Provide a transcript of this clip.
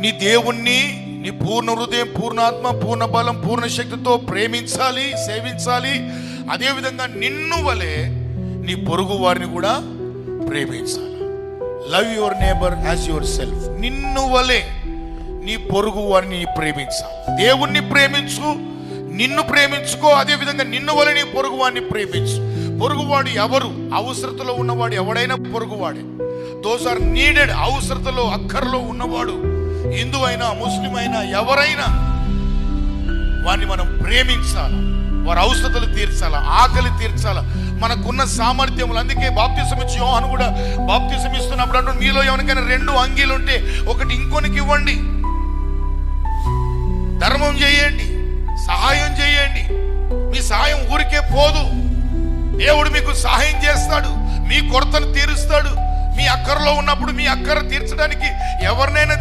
నీ దేవుణ్ణి నీ పూర్ణ హృదయం పూర్ణాత్మ పూర్ణ బలం పూర్ణ శక్తితో ప్రేమించాలి సేవించాలి. అదేవిధంగా నిన్ను వలె నీ పొరుగు వారిని కూడా ప్రేమించాలి. Love your neighbour as yourself నిన్ను వలె నీ పొరుగు వారిని ప్రేమించాలి. దేవుణ్ణి ప్రేమించు నిన్ను ప్రేమించుకో. అదే విధంగా నిన్ను వలె నీ పొరుగు వారిని ప్రేమించు. పొరుగువాడు ఎవరు? అవసరతలో ఉన్నవాడు ఎవడైనా పొరుగువాడే దోస్ ఆర్ నీడెడ్ అవసరతలో అక్కర్లో ఉన్నవాడు హిందూ అయినా ముస్లిం అయినా ఎవరైనా వారిని మనం ప్రేమించాలి? వారి అవసరతలు తీర్చాలా? ఆకలి తీర్చాలా? మనకున్న సామర్థ్యములు. అందుకే బాప్తిసం ఇచ్చి యోహాను కూడా బాప్తిసం ఇస్తున్నప్పుడు అంటాడు మీలో ఎవరికైనా రెండు అంగీలు ఉంటే ఒకటి ఇంకొనికి ఇవ్వండి. ధర్మం చేయండి సహాయం చేయండి. మీ సహాయం ఊరికే పోదు. దేవుడు మీకు సహాయం చేస్తాడు మీ కొరతను తీరుస్తాడు. మీ అక్కరలో ఉన్నప్పుడు మీ అక్కర తీర్చడానికి ఎవరినైనా